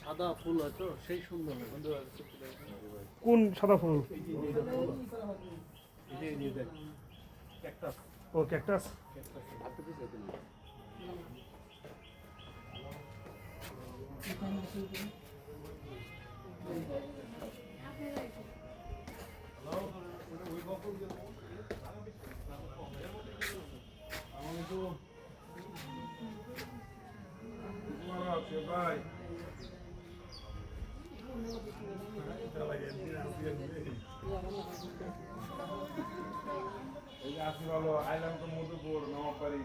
সাদা ফুল হয়তো সেই সুন্দর কোন সাদা ফুল? ও ক্যাকটাস। ভাই আসি ভালো আইলাম তো মধুপুর নবাবাড়ি